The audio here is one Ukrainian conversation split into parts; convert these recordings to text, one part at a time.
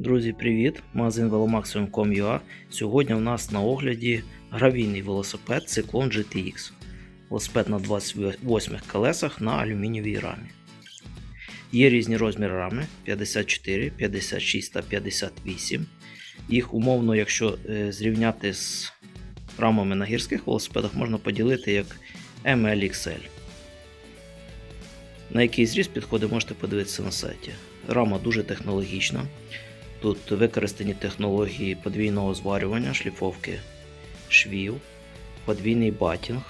Друзі, привіт! Магазин velomaximum.com.ua Сьогодні у нас на огляді гравійний велосипед Cyclone GTX. Велосипед на 28 колесах на алюмінієвій рамі. Є різні розміри рами 54, 56 та 58. Їх умовно, якщо е, зрівняти з рамами на гірських велосипедах, можна поділити як MLXL. На який зріз підходить, можете подивитися на сайті. Рама дуже технологічна. Тут використані технології подвійного зварювання, шліфовки швів, подвійний батінг,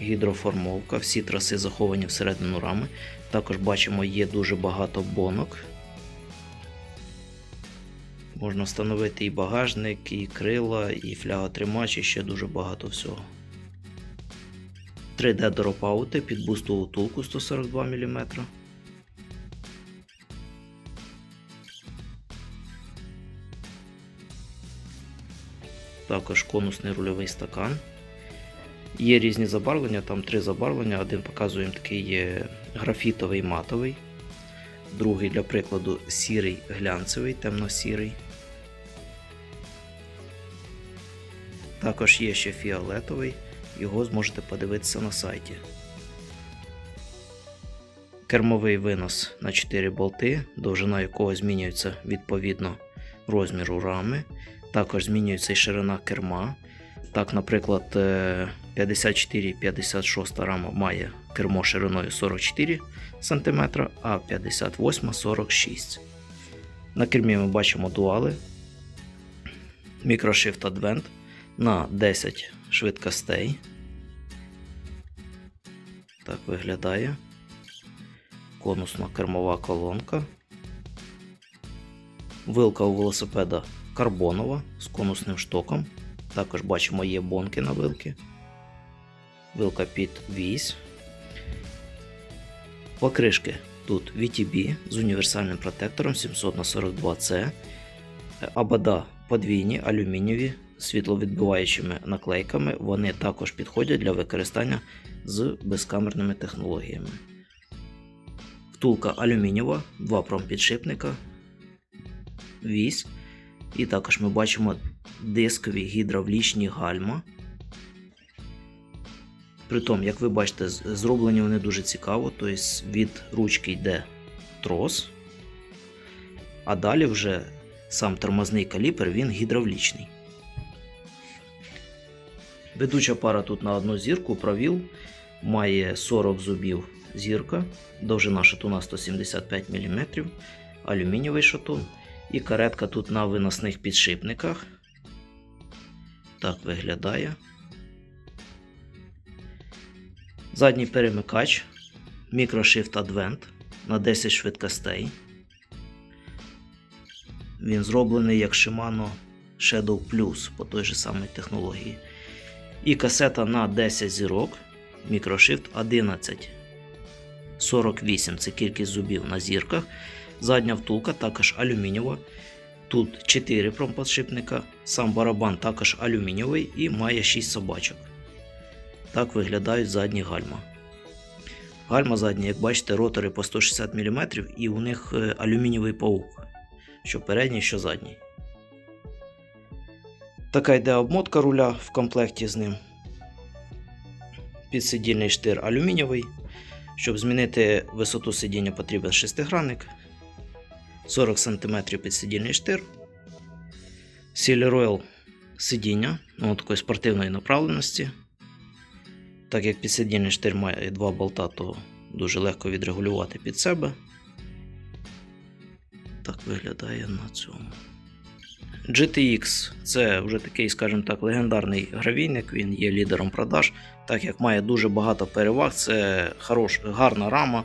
гідроформовка, всі траси заховані всередину рами. Також бачимо, є дуже багато бонок. Можна встановити і багажник, і крила, і фляготримач, і ще дуже багато всього. 3D доропаути під бустову втулку 142 мм. Також конусний рульовий стакан. Є різні забарвлення, там три забарвлення. Один показуємо такий графітовий матовий, другий, для прикладу, сірий глянцевий, темно-сірий. Також є ще фіолетовий, його зможете подивитися на сайті. Кермовий винос на 4 болти, довжина якого змінюється відповідно розміру рами. Також змінюється і ширина керма. Так, наприклад, 54-56 рама має кермо шириною 44 см, а 58 46 На кермі ми бачимо дуали. Microshift Advent на 10 швидкостей. Так виглядає. Конусна кермова колонка. Вилка у велосипеда карбонова з конусним штоком. Також бачимо, є бонки на вилки. Вилка під вісь. Покришки тут VTB з універсальним протектором 700х42C. Абада подвійні алюмінієві світловідбиваючими наклейками. Вони також підходять для використання з безкамерними технологіями. Втулка алюмінієва, два промпідшипника, вісь. І також ми бачимо дискові гідравлічні гальма. Притом, як ви бачите, зроблені вони дуже цікаво, тобто від ручки йде трос, а далі вже сам тормозний каліпер він гідравлічний. Ведуча пара тут на одну зірку провіл має 40 зубів зірка, довжина шатуна 175 мм, алюмінієвий шатун. І каретка тут на виносних підшипниках. Так виглядає. Задній перемикач Microshift Advent на 10 швидкостей. Він зроблений як Shimano Shadow Plus по той же самій технології. І касета на 10 зірок Microshift 11. 48 це кількість зубів на зірках. Задня втулка також алюмінієва. Тут 4 промподшипника, сам барабан також алюмінієвий і має 6 собачок. Так виглядають задні гальма. Гальма задні, як бачите, ротори по 160 мм і у них е, алюмінієвий паук, що передній, що задній. Така йде обмотка руля в комплекті з ним. Підсидільний штир алюмінієвий. Щоб змінити висоту сидіння, потрібен шестигранник. 40 см підсидільний штир. Royal сидіння ну, такої спортивної направленості. Так як підсидільний штир має два болта, то дуже легко відрегулювати під себе. Так виглядає на цьому. GTX це вже такий, скажімо так, легендарний гравійник, він є лідером продаж, так як має дуже багато переваг. Це хорош, гарна рама,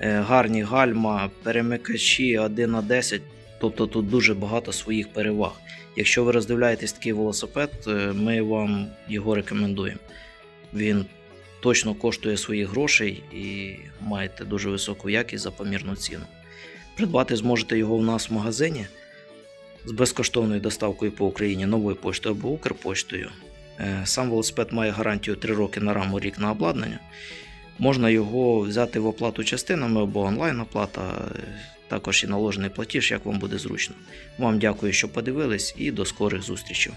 гарні гальма, перемикачі 1 на 10. Тобто тут дуже багато своїх переваг. Якщо ви роздивляєтесь такий велосипед, е, ми вам його рекомендуємо. Він точно коштує своїх грошей і маєте дуже високу якість за помірну ціну. Придбати зможете його у нас в магазині з безкоштовною доставкою по Україні новою поштою або Укрпоштою. Е, Сам велосипед має гарантію 3 роки на раму рік на обладнання. Можна його взяти в оплату частинами або онлайн-оплата, також і наложений платіж, як вам буде зручно. Вам дякую, що подивились, і до скорих зустрічей.